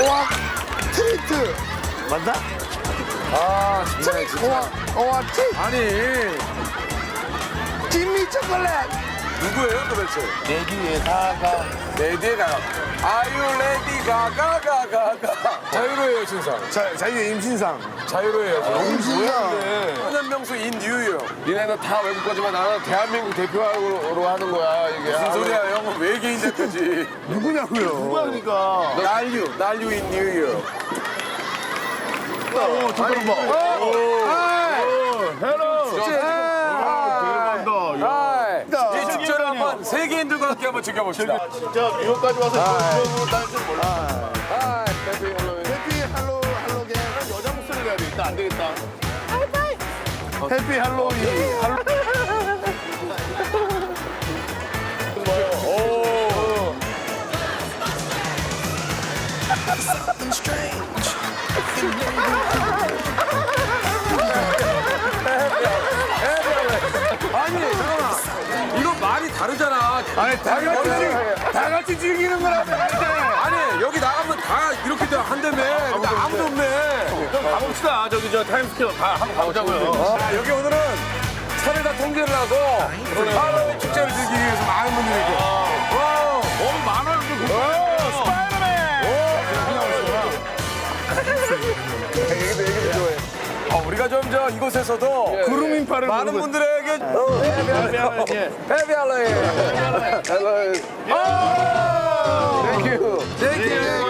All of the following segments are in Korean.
오와 트리트. 맞나? 아, 진짜, 오와 오와 트리트. 아니, 김미 초콜릿 누구예요, 도대체? 내뒤에 다가 레디 가가. 아유, 레디 가가, 가가, 가. 자유로의 여신상. 자 자기의 임신상 자유로의 여신상. 임신상 천연명수 인 뉴욕. 니네는 다 외국 거지만 나는 대한민국 대표로 하는 거야 이게. 무슨 소리야, 형. 외계인 대표지. 누구냐고요 누구니까? 난류, 난류 인 뉴욕. 어, 저거는 뭐? 하이. 이 축제를 한번 세계인들과 함께 한번 즐겨봅시다. 진짜 미국까지 와서 저거 딸줄 몰라. 하이, 대표 할로윈. 해피 할로 할로겐 여자 목소리를 해야 되겠다. 안 되겠다. 해피 할로윈 아. 아니 다 같이 다 같이 즐기는 거라서 아니, 여기 나가면 다 이렇게 돼 한다며. 근데 아무도 없네. 가봅시다. 저기 저 타임스퀘어 다 한번 가보자고요. 자, 여기 오늘은 차를 다 통제를 하고 할로윈 축제를 즐기기 위해서 많은 분들이 있고. 와, 어, 만원 그 스파이더맨. 좋아해. 어, 우리가 좀 저 이곳에서도 구름 인파를 많은 부르고 분들에게 할로윈. 할로윈. 땡큐. 땡큐. 땡큐.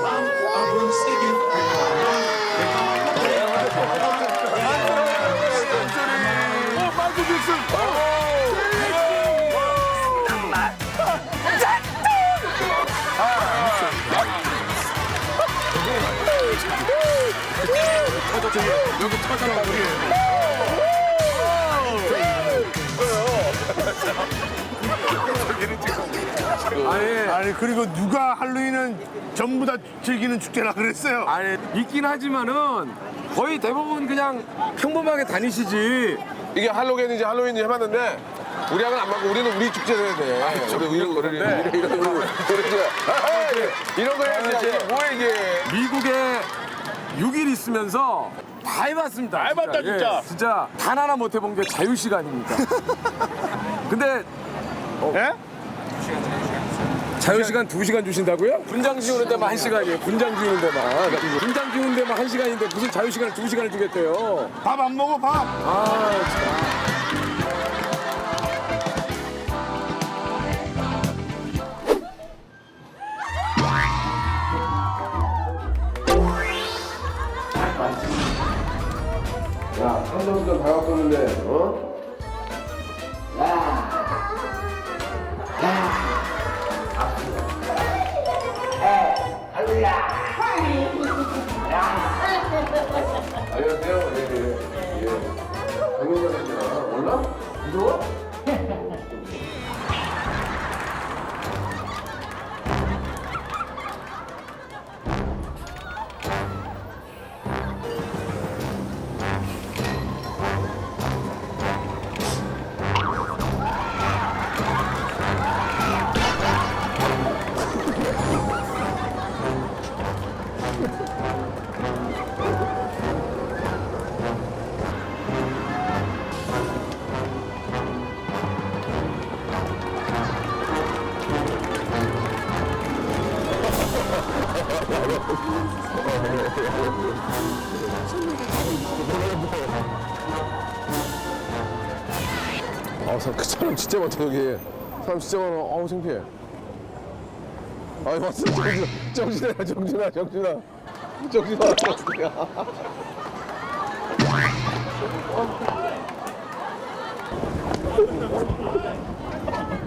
니, 아니 그리고 누가 할로윈은 전부 다 즐기는 축제라 그랬어요 아니 있긴 하지만은 거의 대부분 그냥 평범하게 다니시지. 이게 할로겐인지 할로윈인지 해봤는데 우리하고는 안 맞고 우리는 우리 축제를 해야 돼. 우리 이런 거를 이런 이런 이런 거 이런 거 해야지. 이게 뭐야 이게? 미국에 6일 있으면서 다 해봤습니다. 다 해봤다, 진짜. 예, 진짜 단 하나 못 해본 게 자유 시간입니다. 근데 예? 자유 시간 2시간 주신다고요? 분장 지우는 데만 1시간이에요. 분장 지우는 데만. 분장 지우는 데만 1시간인데 무슨 자유 시간을 2시간을 주겠대요. 밥 안 먹어 밥 아, 참. 야, 한정수도 다 갖고 있는데, 어? 안녕하세요. 예, 예. 예. 강민정입니다. 몰라? 무서워? 아, 사- 그 사람 진짜 많다, 여기. 사람 진짜 많아. 아우, 창피해. 아이, 왔어. 정준아, 정준아, 정준아. 정준아, 정준아.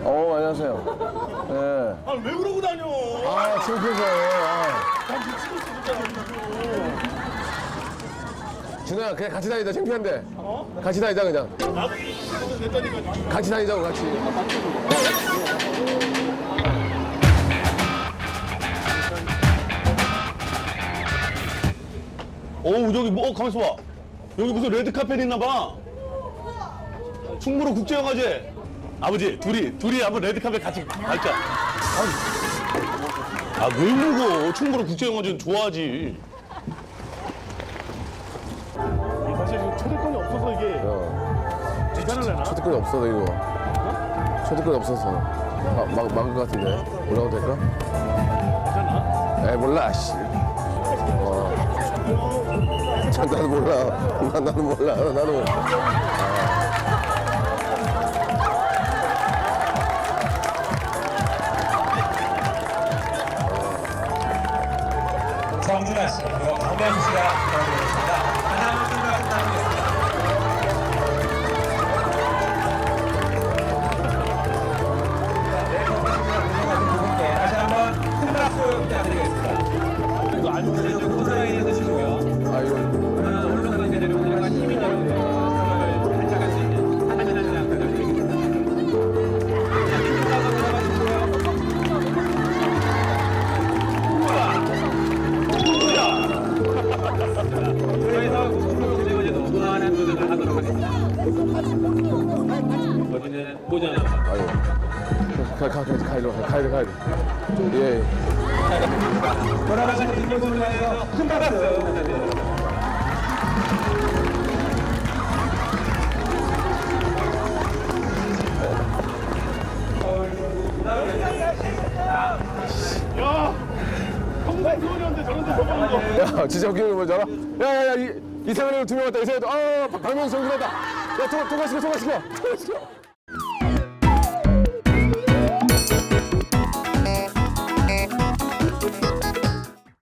어, 안녕하세요. 예. 아, 왜 그러고 다녀? 아, 창피해서. 아. 준호야, 그냥 같이 다니자, 창피한데. 같이 다니자, 그냥. 같이 다니자고, 같이. 어, 저기 뭐, 어, 가만있어 봐. 여기 무슨 레드 카펫 있나 봐. 충무로 국제영화제. 아버지, 둘이, 둘이 한번 레드 카펫 같이 갈자. 아, 왜 울고? 충무로 국제영화제는 좋아하지. 사실 초대권이 없어서 이게 어. 괜찮을래나? 초대권이 없어서, 이거. 초대권이 없어서. 막, 막, 막은 것 같은데. 올라가도 될까? 에이, 몰라, 씨. 어. 참, 나도 몰라. 나, 나도 몰라. 나도. 정준하 그리 도전입니다. 아유. 가, 가, 가, 가야죠. 가야 돼, 가야 돼. 예. 돌아가시는 뒷모습을 위하여 큰 박수 부탁드립니다. 야, 진짜 웃기는 거 뭐지 알아? 야, 야, 야, 이, 이상한 애들 두명 왔다, 이상한 애들. 아, 박명수 정준하다. 야, 통화, 통화시켜, 통화시켜. 통화시켜.